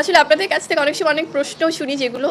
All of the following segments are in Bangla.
আসলে আপনাদের কাছ থেকে অনেক সময় অনেক প্রশ্ন শুনি যেগুলো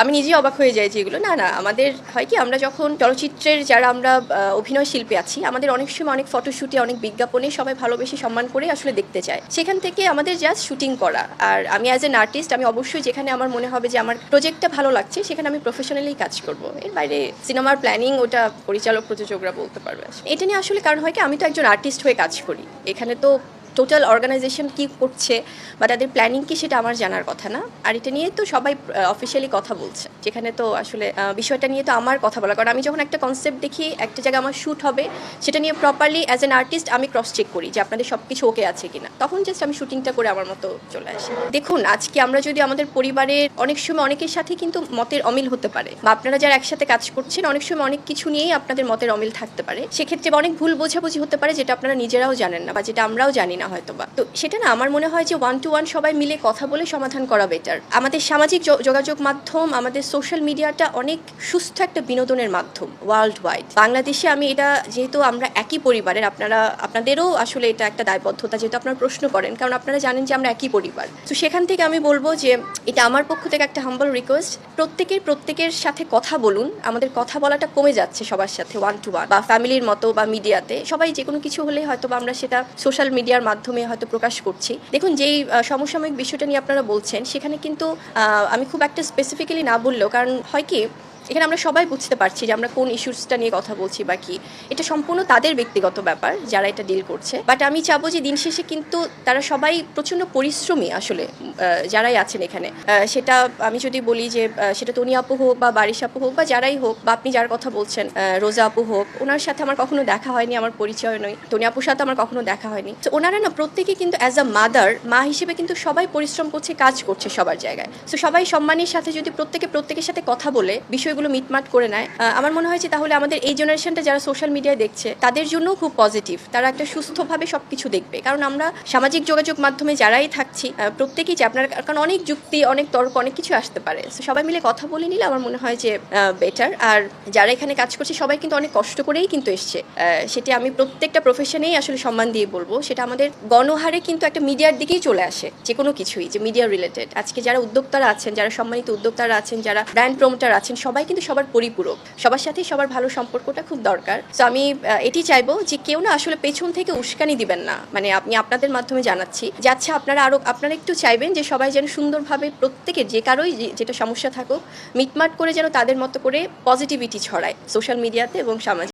আমি নিজেই অবাক হয়ে যাই যেগুলো। না না, আমাদের হয় কি, আমরা যখন চলচ্চিত্রের যারা আমরা অভিনয় শিল্পী আছি, আমাদের অনেক সময় অনেক ফটোশুটে অনেক বিজ্ঞাপনে সবাই ভালোবেসে সম্মান করে আসলে দেখতে চায়। সেখান থেকে আমাদের জাস্ট শুটিং করা। আর আমি অ্যাজ এন আর্টিস্ট আমি অবশ্যই যেখানে আমার মনে হবে যে আমার প্রজেক্টটা ভালো লাগছে, সেখানে আমি প্রফেশনালি কাজ করব। এর বাইরে সিনেমার প্ল্যানিং ওটা পরিচালক, প্রযোজকরা বলতে পারবে। এটা নিয়ে আসলে কারণ হয় কি, আমি তো একজন আর্টিস্ট হয়ে কাজ করি। এখানে তো টোটাল অর্গানাইজেশন কি করছে বা তাদের প্ল্যানিং কি সেটা আমার জানার কথা না। আর এটা নিয়ে তো সবাই অফিসিয়ালি কথা বলছে। যেখানে তো আসলে বিষয়টা নিয়ে তো আমার কথা বলা। কারণ আমি যখন একটা কনসেপ্ট দেখি, একটা জায়গায় আমার শ্যুট হবে, সেটা নিয়ে প্রপারলি অ্যাজ অ্যান আর্টিস্ট আমি ক্রস চেক করি যে আপনাদের সব কিছু ওকে আছে কিনা। তখন জাস্ট আমি শুটিংটা করে আমার মতো চলে আসি। দেখুন, আজকে আমরা যদি আমাদের পরিবারের অনেক সময় অনেকের সাথে কিন্তু মতের অমিল হতে পারে বা আপনারা যারা একসাথে কাজ করছেন, অনেক সময় অনেক কিছু নিয়েই আপনাদের মতের অমিল থাকতে পারে। সেক্ষেত্রে অনেক ভুল বোঝাবুঝি হতে পারে যেটা আপনারা নিজেরাও জানেন না বা যেটা আমরাও জানি না। হয়তো বা। তো সেটা না, আমার মনে হয় যে ওয়ান টু ওয়ান সবাই মিলে কথা বলে সমাধান করা বেটার আমাদের সামাজিক যোগাযোগ মাধ্যম, আমাদের সোশ্যাল মিডিয়াটা অনেক সুস্থ একটা বিনোদনের মাধ্যম ওয়ার্ল্ড ওয়াইড বাংলাদেশে আমি এটা যেহেতু আমরা একই পরিবারের, আপনারা, আপনাদেরও আসলে এটা একটা দায়বদ্ধতা যেহেতু আপনারা প্রশ্ন করেন, কারণ আপনারা জানেন যে আমরা একই পরিবার। তো সেখান থেকে আমি বলব যে এটা আমার পক্ষ থেকে একটা হাম্বল রিকোয়েস্ট প্রত্যেকের প্রত্যেকের সাথে কথা বলুন। আমাদের কথা বলাটা কমে যাচ্ছে সবার সাথে ওয়ান টু ওয়ান বা ফ্যামিলির মতো বা মিডিয়াতে সবাই যে কোনো কিছু হলে হয়তো বা আমরা সেটা সোশ্যাল মিডিয়ার মাধ্যমে হয়তো প্রকাশ করছি। দেখুন, যেই সমসাময়িক বিষয়টা নিয়ে আপনারা বলছেন, সেখানে কিন্তু আমি খুব একটা স্পেসিফিক্যালি না বললেও, কারণ হয় কি এখানে আমরা সবাই বুঝতে পারছি যে আমরা কোন ইস্যুসটা নিয়ে কথা বলছি বা কি। এটা সম্পূর্ণ তাদের ব্যক্তিগত ব্যাপার যারা এটা ডিল করছে। বাট আমি চাবো যে দিন শেষে কিন্তু তারা সবাই প্রচণ্ড পরিশ্রমী আসলে যারাই আছেন এখানে। সেটা আমি যদি বলি যে সেটা তনি আপু হোক বা বারিশ আপু হোক বা যারাই হোক বা আপনি যার কথা বলছেন রোজা আপু হোক, ওনার সাথে আমার কখনো দেখা হয়নি, আমার পরিচয় নয়। তনি আপুর সাথে আমার কখনো দেখা হয়নি। তো ওনারা না প্রত্যেকে কিন্তু অ্যাজ আ মাদার মা হিসেবে কিন্তু সবাই পরিশ্রম করছে, কাজ করছে সবার জায়গায়। তো সবাই সম্মানের সাথে যদি প্রত্যেকে প্রত্যেকের সাথে কথা বলে বিষয়গুলো মিটমাট করে নেয়। আমার মনে হয় যে তাহলে আমাদের এই জেনারেশনটা যারা সোশ্যাল মিডিয়ায় দেখছে, তাদের জন্যও খুব পজিটিভ। তারা একটা সুস্থভাবে সব কিছু দেখবে। কারণ আমরা সামাজিক যোগাযোগ মাধ্যমে যারাই থাকছি প্রত্যেকেই যে আপনার, কারণ অনেক যুক্তি, অনেক তর্ক, অনেক কিছু আসতে পারে। সবাই মিলে কথা বলে নিলে আমার মনে হয় যে বেটার আর যারা এখানে কাজ করছে, সবাই কিন্তু অনেক কষ্ট করেই কিন্তু এসছে। সেটি আমি প্রত্যেকটা প্রফেশনেই আসলে সম্মান দিয়ে বলব। সেটা আমাদের গণহারে কিন্তু একটা মিডিয়ার দিকেই চলে আসে, যে কোনো কিছুই, যে মিডিয়া রিলেটেড আজকে যারা উদ্যোক্তারা আছেন, যারা সম্মানিত উদ্যোক্তারা আছেন, যারা ব্র্যান্ড প্রমোটার আছেন, সবাই কিন্তু সবার পরিপূরক। সবার সাথে সবার ভালো সম্পর্কটা খুব দরকার। তো আমি এটি চাইব যে কেউ না আসলে পেছন থেকে উস্কানি দিবেন না। মানে আপনি আপনাদের মাধ্যমে জানাচ্ছি। যে আচ্ছা আপনারা আরও আপনারা একটু চাইবেন যে সবাই যেন সুন্দরভাবে প্রত্যেকের যে কারোই যেটা সমস্যা থাকুক, মিটমাট করে যেন তাদের মতো করে পজিটিভিটি ছড়ায় সোশ্যাল মিডিয়াতে এবং সামাজিক